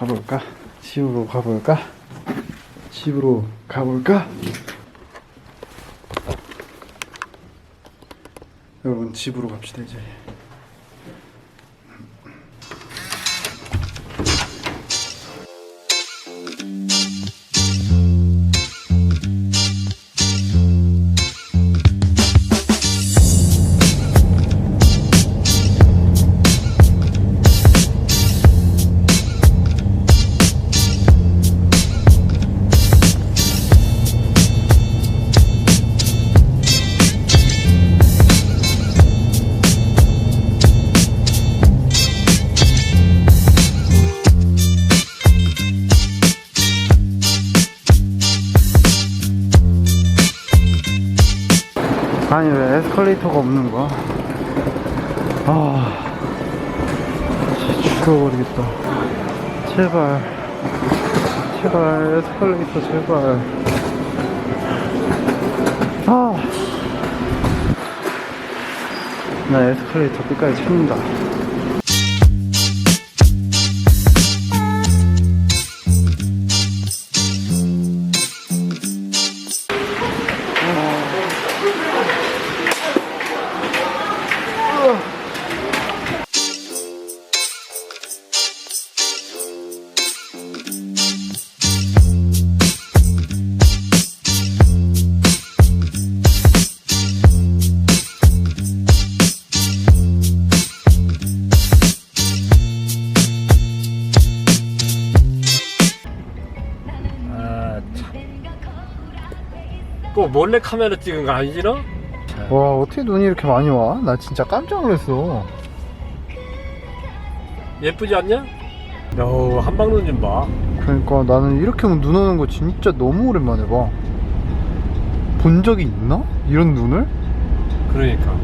가볼까? 집으로 가볼까? 집으로 가볼까? 여러분 집으로 갑시다 이제 아니 왜 에스컬레이터가 없는 거야? 아 죽어버리겠다 제발 제발 에스컬레이터 제발 아. 나 에스컬레이터 끝까지 참는다 꼭 몰래 카메라 찍은 거 아니지, 너? 와 어떻게 눈이 이렇게 많이 와? 나 진짜 깜짝 놀랐어 예쁘지 않냐? 야, 한방눈 좀 봐. 그러니까 나는 이렇게 눈 오는 거 진짜 너무 오랜만에 봐. 본 적이 있나? 이런 눈을? 그러니까.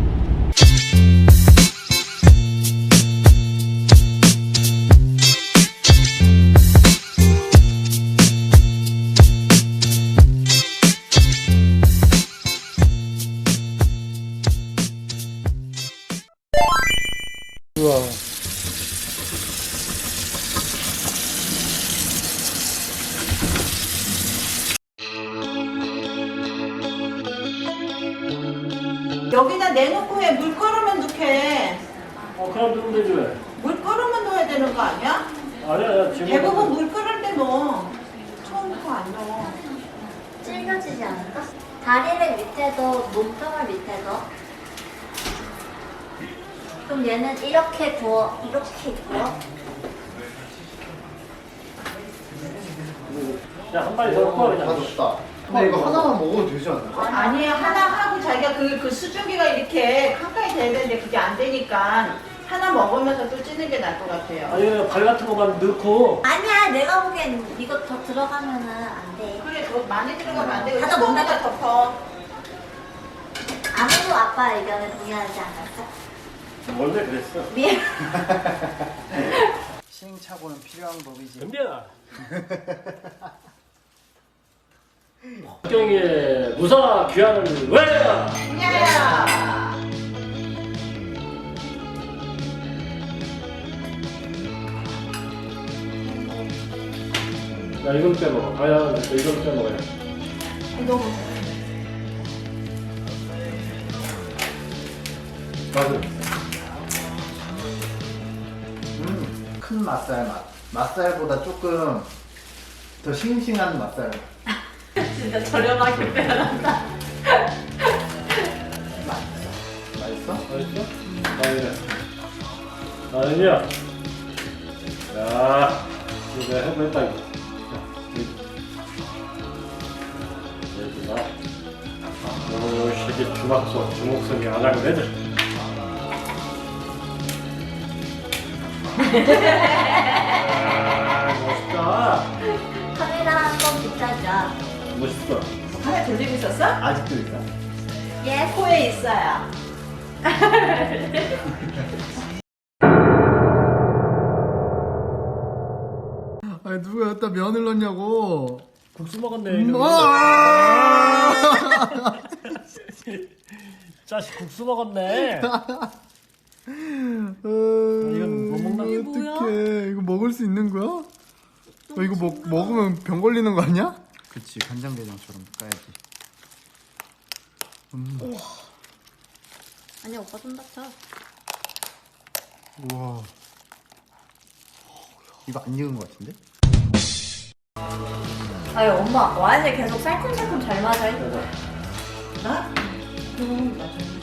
여기다 내놓고 해. 물 끓으면 넣게. 어, 그럼 누면 되지 왜? 물 끓으면 넣어야 되는 거 아니야? 아니야, 야, 지금. 대부분 물 끓을 때 넣어. 처음부터 안 넣어. 찔겨지지 않을까? 다리를 밑에도 몸통을 밑에도 그럼 얘는 이렇게 구워 이렇게 구워 야, 한 마리 더 넣고 그냥. 맛있다. 근데 이거 하나만 먹어도 되지 않나? 아니야. 하나 하고 자기가 그, 그 수증기가 이렇게 가까이 돼야 되는데 그게 안 되니까 하나 먹으면서 또 찌는 게 나을 것 같아요. 아니, 발 같은 거만 넣고. 아니야 내가 보기엔 이거 더 들어가면은 안 돼 그래, 더 많이 들어가면 안 되고 하다 못 뚜껑에다 덮어. 아무도 아빠 의견에 동의하지 않았어? 원래 그랬어. 미안 시행착오는 필요한 법이지. 은비야. 박경희의 무사 귀환을 왜? 야! 야, 이건 빼먹어. 아야, 됐어. 이건 빼먹어야. 너무 맞아. 음, 큰 맛살 맛. 맛살보다 조금 더 싱싱한 맛살. 진짜 저렴하게 빼놨다. 맛있어? 맛있어? 아니네. 아니야. 야, 이거 내가 해보겠다, 이거. 얘들아. 요, 시기 주막소, 주목성이 안 하는 애들. 있었어? 아직도 있어. 예 코에 있어요. 아니 누가 여기다 면을 넣냐고. 국수 먹었네. 음. 아! 자식 국수 먹었네. 어, 이건 못 먹나? 이거 이게 어떡해. 이거 먹을 수 있는 거야? 어, 이거 먹, 먹으면 병 걸리는 거 아니야? 그치 간장게장처럼 까야지 음, 아니 오빠 손 다쳐. 우와 이거 안 익은 거 같은데? 아니 엄마 와인을 계속 살큼살큼 잘 맞아 해줘. 나? 나 좀.